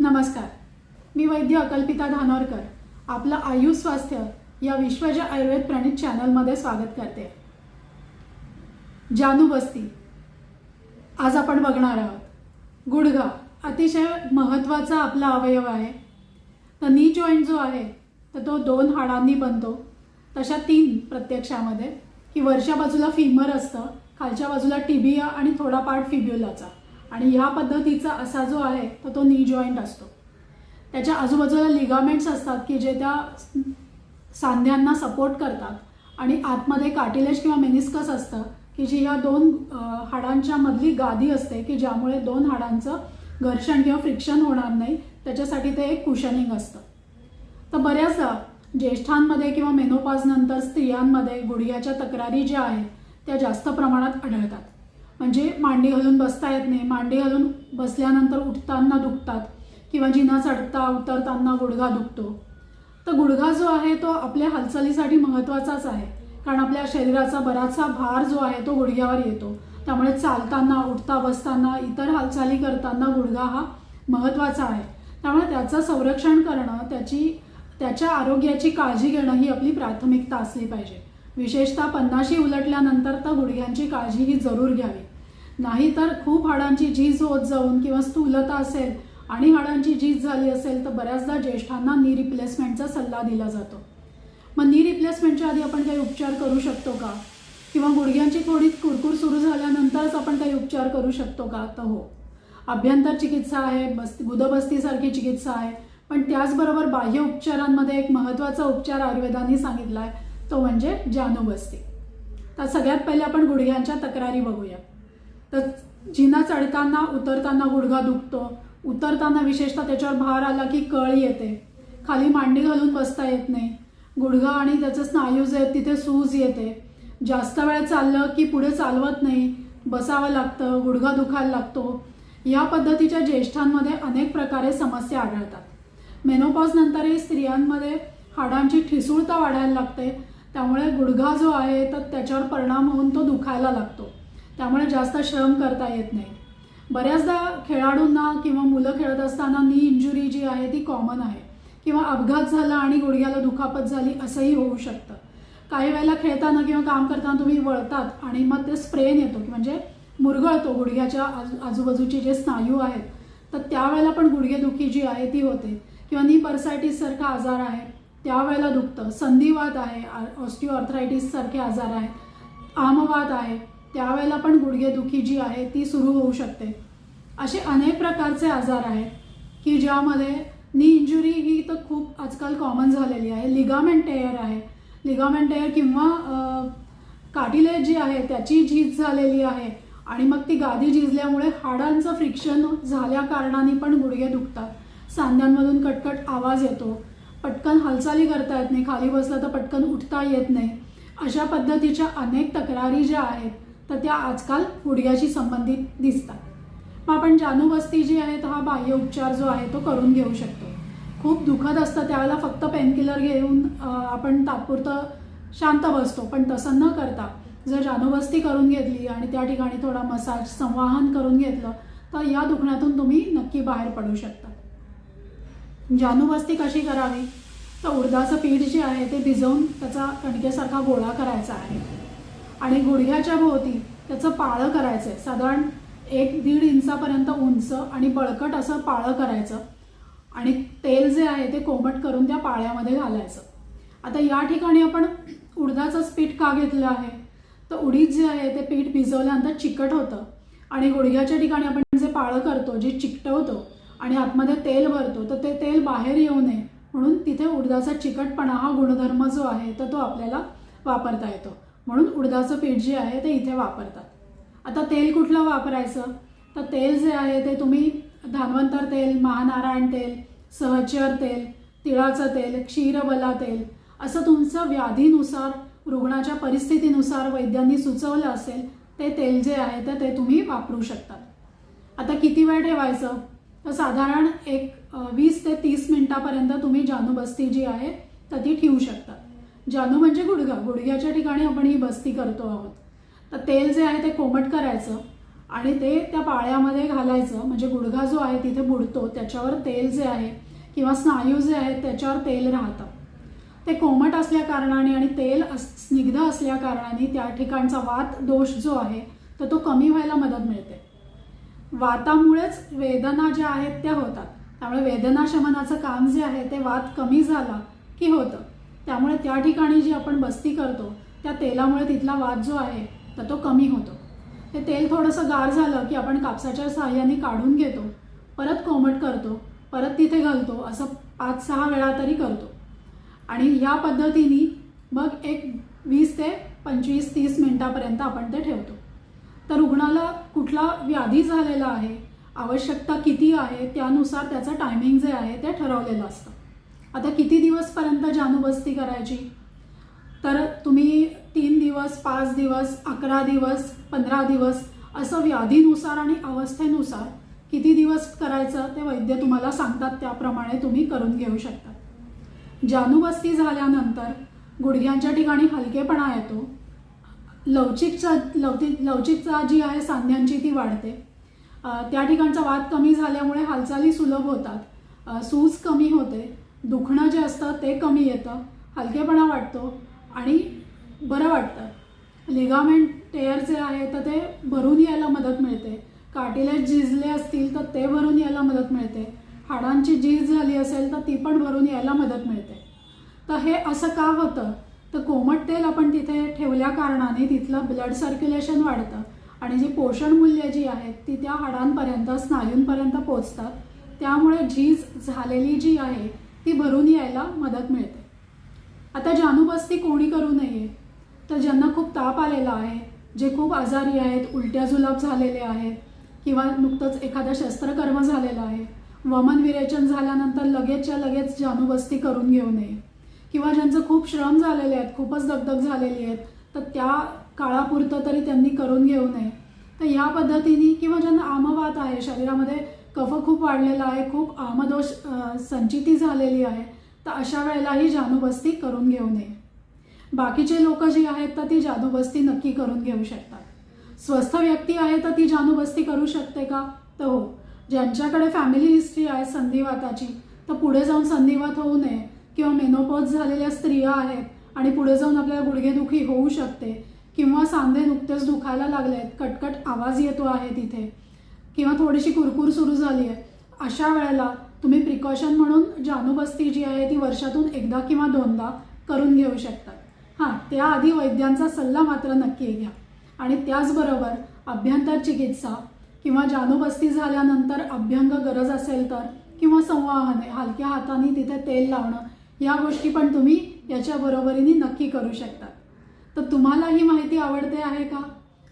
नमस्कार. मी वैद्य अकल्पिता धानोरकर. आपलं आयुष स्वास्थ्य या विश्वज आयुर्वेद प्रणित चॅनलमध्ये स्वागत करते. जानू बस्ती. आज आपण बघणार आहोत. गुडघा अतिशय महत्त्वाचा आपला अवयव आहे. तर नी जॉईंट जो आहे तर तो दोन हाडांनी बनतो. तशा तीन प्रत्यक्षामध्ये. की वरच्या बाजूला फिमर असतं खालच्या बाजूला टिबिया आणि थोडा पार्ट फिब्युलाचा आणि ह्या पद्धतीचा असा जो आहे तर तो नी जॉईंट असतो. त्याच्या आजूबाजूला लिगामेंट्स असतात की जे त्या सांध्यांना सपोर्ट करतात. आणि आतमध्ये कार्टिलेज किंवा मेनिस्कस असतं की जी या दोन हाडांच्या मधली गादी असते की ज्यामुळे दोन हाडांचं घर्षण किंवा फ्रिक्शन होणार नाही त्याच्यासाठी ते एक कुशनिंग असतं. तर बऱ्याचदा ज्येष्ठांमध्ये किंवा मेनोपाजनंतर स्त्रियांमध्ये गुडघ्याच्या तक्रारी ज्या आहेत त्या जास्त प्रमाणात आढळतात. म्हणजे मांडी घालून बसता येत नाही. मांडी घालून बसल्यानंतर उठताना दुखतात किंवा जिना चढता उतरताना गुडघा दुखतो. तर गुडघा जो आहे तो आपल्या हालचालीसाठी महत्त्वाचाच आहे. कारण आपल्या शरीराचा बराचसा भार जो आहे तो गुडघ्यावर येतो. त्यामुळे चालताना उठता बसताना इतर हालचाली करताना गुडघा हा महत्त्वाचा आहे. त्यामुळे त्याचं संरक्षण करणं त्याची त्याच्या आरोग्याची काळजी घेणं ही आपली प्राथमिकता असली पाहिजे. विशेषतः पन्नाशी उलटल्यानंतर तर गुडघ्यांची काळजी ही जरूर घ्यावी. नाहीतर खूप हाडांची झीज होत जाऊन किंवा स्थूलता असेल आणि हाडांची झीज झाली असेल तर बऱ्याचदा ज्येष्ठांना नी रिप्लेसमेंटचा सल्ला दिला जातो. मग नी रिप्लेसमेंटच्या आधी आपण काही उपचार करू शकतो का? किंवा गुडघ्यांची थोडी कुरकुर सुरू झाल्यानंतरच आपण काही उपचार करू शकतो का? तर हो. अभ्यंतर चिकित्सा आहे बस गुदबस्तीसारखी चिकित्सा आहे. पण त्याचबरोबर बाह्य उपचारांमध्ये एक महत्त्वाचा उपचार आयुर्वेदाने सांगितला आहे तो म्हणजे जानूबस्ती तर सगळ्यात पहिले आपण गुडघ्यांच्या तक्रारी बघूया. तर जिना चढताना उतरताना गुडघा दुखतो. उतरताना विशेषतः त्याच्यावर भार आला की कळ येते. खाली मांडी घालून बसता येत नाही. गुडघा आणि त्याचे स्नायू जे आहेत तिथे सूज येते. जास्त वेळ चाललं की पुढे चालवत नाही. बसावं लागतं गुडघा दुखायला लागतो. या पद्धतीच्या ज्येष्ठांमध्ये अनेक प्रकारे समस्या आढळतात. मेनोपॉज नंतरही स्त्रियांमध्ये हाडांची ठिसूळता वाढायला लागते. त्यामुळे गुडघा जो आहे तर त्याच्यावर परिणाम होऊन तो दुखायला लागतो. त्यामुळे जास्त श्रम करता येत नाही. बऱ्याचदा खेळाडूंना किंवा मुलं खेळत असताना नी इंजुरी जी आहे ती कॉमन आहे. किंवा अपघात झाला आणि गुडघ्याला दुखापत झाली असंही होऊ शकतं. काही वेळेला खेळताना किंवा काम करताना तुम्ही वळतात आणि मग ते स्प्रेन येतो की म्हणजे मुरगळतो गुडघ्याच्या आजू आजूबाजूचे जे स्नायू आहेत. तर त्यावेळेला पण गुडघेदुखी जी आहे ती होते. किंवा नी पर्सायटिस सारखा आजार आहे. त्यावेळेला दुखतं. संधिवात आहे ऑस्टिओआर्थरायटिस सारखे आजार आहेत आमवात आहे. त्यावेळेला पण गुडघेदुखी जी आहे ती सुरू होऊ शकते. असे अनेक प्रकारचे आजार आहेत की ज्यामध्ये नी इंजुरी ही तर खूप आजकाल कॉमन झालेली आहे. लिगामेंट टेअर आहे. लिगामेंट टेअर किंवा काटिलेज जी आहे त्याची झीज झालेली आहे. आणि मग ती गादी झिजल्यामुळे हाडांचं फ्रिक्शन झाल्या कारणाने पण गुडघे दुखतात. सांध्यांमधून कटकट आवाज येतो. पटकन हालचाली करता येत नाही खाली बसलं तर पटकन उठता येत नाही. अशा पद्धतीच्या अनेक तक्रारी ज्या आहेत तर त्या आजकाल गुडघ्याशी संबंधित दिसतात. मग आपण जानूबस्ती जी आहे तर हा बाह्य उपचार जो आहे तो करून घेऊ शकतो. खूप दुखत असतं त्यावेळेला फक्त पेनकिलर घेऊन आपण तात्पुरतं शांत बसतो. पण तसं न करता जर जानूबस्ती करून घेतली आणि त्या ठिकाणी थोडा मसाज संवाहन करून घेतलं तर या दुखण्यातून तुम्ही नक्की बाहेर पडू शकता. जानूबस्ती कशी करावी? तर उडदाचं पीठ जे आहे ते भिजवून त्याचा कणकेसारखा गोळा करायचा आहे. आणि गुडघ्याच्या भोवती त्याचं पाळं करायचं आहे साधारण एक दीड इंचापर्यंत उंच आणि बळकट असं पाळं करायचं. आणि तेल जे आहे ते कोमट करून त्या पाळ्यामध्ये घालायचं. आता या ठिकाणी आपण उडदाचंच पीठ का घेतलं आहे? तर उडीद जे आहे ते पीठ भिजवल्यानंतर चिकट होतं. आणि गुडघ्याच्या ठिकाणी आपण जे पाळं करतो जे चिकटवतो आणि आतमध्ये तेल भरतो तर ते तेल बाहेर येऊ नये. म्हणून तिथे उडदाचा चिकटपणा हा गुणधर्म जो आहे तर तो आपल्याला वापरता येतो. म्हणून उडदाचं पीठ जे आहे ते इथे वापरतात. आता तेल कुठलं वापरायचं? तर तेल जे आहे ते तुम्ही धानवंतर तेल महानारायण तेल सहचर तेल तिळाचं तेल क्षीरबला तेल असं तुमचं व्याधीनुसार रुग्णाच्या परिस्थितीनुसार वैद्यांनी सुचवलं असेल ते तेल जे आहे तर ते तुम्ही वापरू शकतात आता किती वेळ ठेवायचं? तर साधारण एक वीस ते तीस मिनिटापर्यंत तुम्ही जानू बस्ती जी आहे तर ती ठेवू शकता. जानू म्हणजे गुडघा. गुडघ्याच्या ठिकाणी आपण ही बस्ती करतो आहोत. तर तेल जे आहे ते कोमट करायचं आणि ते त्या पाळ्यामध्ये घालायचं. म्हणजे गुडघा जो आहे तिथे बुडतो त्याच्यावर तेल जे आहे किंवा स्नायू जे आहेत त्याच्यावर तेल राहतं. ते कोमट असल्या कारणाने आणि तेल अस स्निग्ध असल्या कारणाने त्या ठिकाणचा वात दोष जो आहे तर तो कमी व्हायला मदत मिळते. वातामुळेच वेदना ज्या आहेत त्या होतात. त्यामुळे वेदना शमनाचं काम जे आहे ते वात कमी झाला की होतं. त्यामुळे त्या ठिकाणी जी आपण बस्ती करतो त्या तेलामुळे तिथला वात जो आहे तर तो कमी होतो. ते तेल थोडंसं गार झालं की आपण कापसाच्या सहाय्याने काढून घेतो परत कोमट करतो परत तिथे घालतो असं पाच सहा वेळा तरी करतो. आणि ह्या पद्धतीने मग एक वीस ते पंचवीस तीस मिनिटापर्यंत आपण ते ठेवतो. तर रुग्णाला कुठला व्याधी झालेला आहे आवश्यकता किती आहे त्यानुसार त्याचं टायमिंग जे आहे ते ठरवलेलं असतं. आता किती दिवसपर्यंत जानूबस्ती करायची? तर तुम्ही तीन दिवस पाच दिवस अकरा दिवस पंधरा दिवस असं व्याधीनुसार आणि अवस्थेनुसार किती दिवस करायचं ते वैद्य तुम्हाला सांगतात त्याप्रमाणे तुम्ही करून घेऊ शकता. जानूबस्ती झाल्यानंतर गुडघ्यांच्या ठिकाणी हलकेपणा येतो लवचिकचा लवचिक लवचिकता जी आहे सांध्यांची ती वाढते. त्या ठिकाणचा वाद कमी झाल्यामुळे हालचाली सुलभ होतात. सूज कमी होते. दुखणं जे असतं ते कमी येतं. हलकेपणा वाटतो आणि बरं वाटतं. लिगामेंट टेअर जे आहे तर ते भरून यायला मदत मिळते. काटिलेज झिजले असतील तर ते भरून यायला मदत मिळते. हाडांची झीज झाली असेल तर ती पण भरून यायला मदत मिळते. तर हे असं का होतं? तर कोमट तेल आपण तिथे ठेवल्या कारणाने तिथलं ब्लड सर्क्युलेशन वाढतं. आणि जी पोषण मूल्य जी आहेत ती त्या हाडांपर्यंत स्नायूंपर्यंत पोचतात त्यामुळे झीज झालेली जी आहे ती भरून यायला मदत मिळते. आता जानूबस्ती कोणी करू नये? तर ज्यांना खूप ताप आलेला आहे जे खूप आजारी आहेत उलट्या जुलाब झालेले आहेत किंवा नुकतंच एखादं शस्त्रकर्म झालेलं आहे वमन विरेचन झाल्यानंतर लगेचच्या लगेच जानूबस्ती करून घेऊ नये. किंवा ज्यांचं खूप श्रम झालेले आहेत खूपच दगदग झालेली आहेत तर त्या काळापुरतं तरी त्यांनी करून घेऊ नये. तर या पद्धतीने किंवा ज्यांना आमवात आहे शरीरामध्ये कफ खूप वाढलेला आहे खूप आमदोष संचिती झालेली आहे तर अशा वेळेलाही जानूबस्ती करून घेऊ नये. बाकीचे लोक जी आहेत तर ती जादूबस्ती नक्की करून घेऊ शकतात. स्वस्थ व्यक्ती आहे तर ती जानूबस्ती करू शकते का? तर हो. ज्यांच्याकडे फॅमिली हिस्ट्री आहे संधिवाताची तर पुढे जाऊन संधिवात होऊ नये. किंवा मेनोपॉज झालेल्या स्त्रिया आहेत आणि पुढे जाऊन आपल्याला गुडघेदुखी होऊ शकते किंवा सांधे नुकतेच दुखायला लागले आहेत कटकट आवाज येतो आहे तिथे किंवा थोडीशी कुरकुर सुरू झाली आहे अशा वेळेला तुम्ही प्रिकॉशन म्हणून जानूबस्ती जी आहे ती वर्षातून एकदा किंवा दोनदा करून घेऊ शकतात. हां त्याआधी वैद्यांचा सल्ला मात्र नक्की घ्या. आणि त्याचबरोबर अभ्यंतर चिकित्सा किंवा जानूबस्ती झाल्यानंतर अभ्यंग गरज असेल तर किंवा संवाहने हलक्या हाताने तिथे तेल लावणं या गोष्टी पण तुम्ही याच्या बरोबरीने नक्की करू शकता. तर तुम्हाला ही माहिती आवडते आहे का?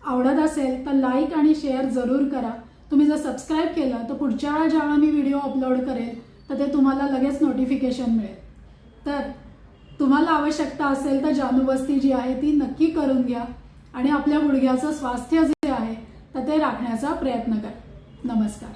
आवडत असेल तर लाईक आणि शेअर जरूर करा. तुम्ही जर सबस्क्राईब केलं तर पुढच्या वेळा ज्यावेळा मी व्हिडिओ अपलोड करेल तर ते तुम्हाला लगेच नोटिफिकेशन मिळेल. तर तुम्हाला आवश्यकता असेल तर जानूबस्ती जी आहे ती नक्की करून घ्या आणि आपल्या गुडघ्याचं स्वास्थ्य जे आहे तर ते राखण्याचा प्रयत्न करा. नमस्कार.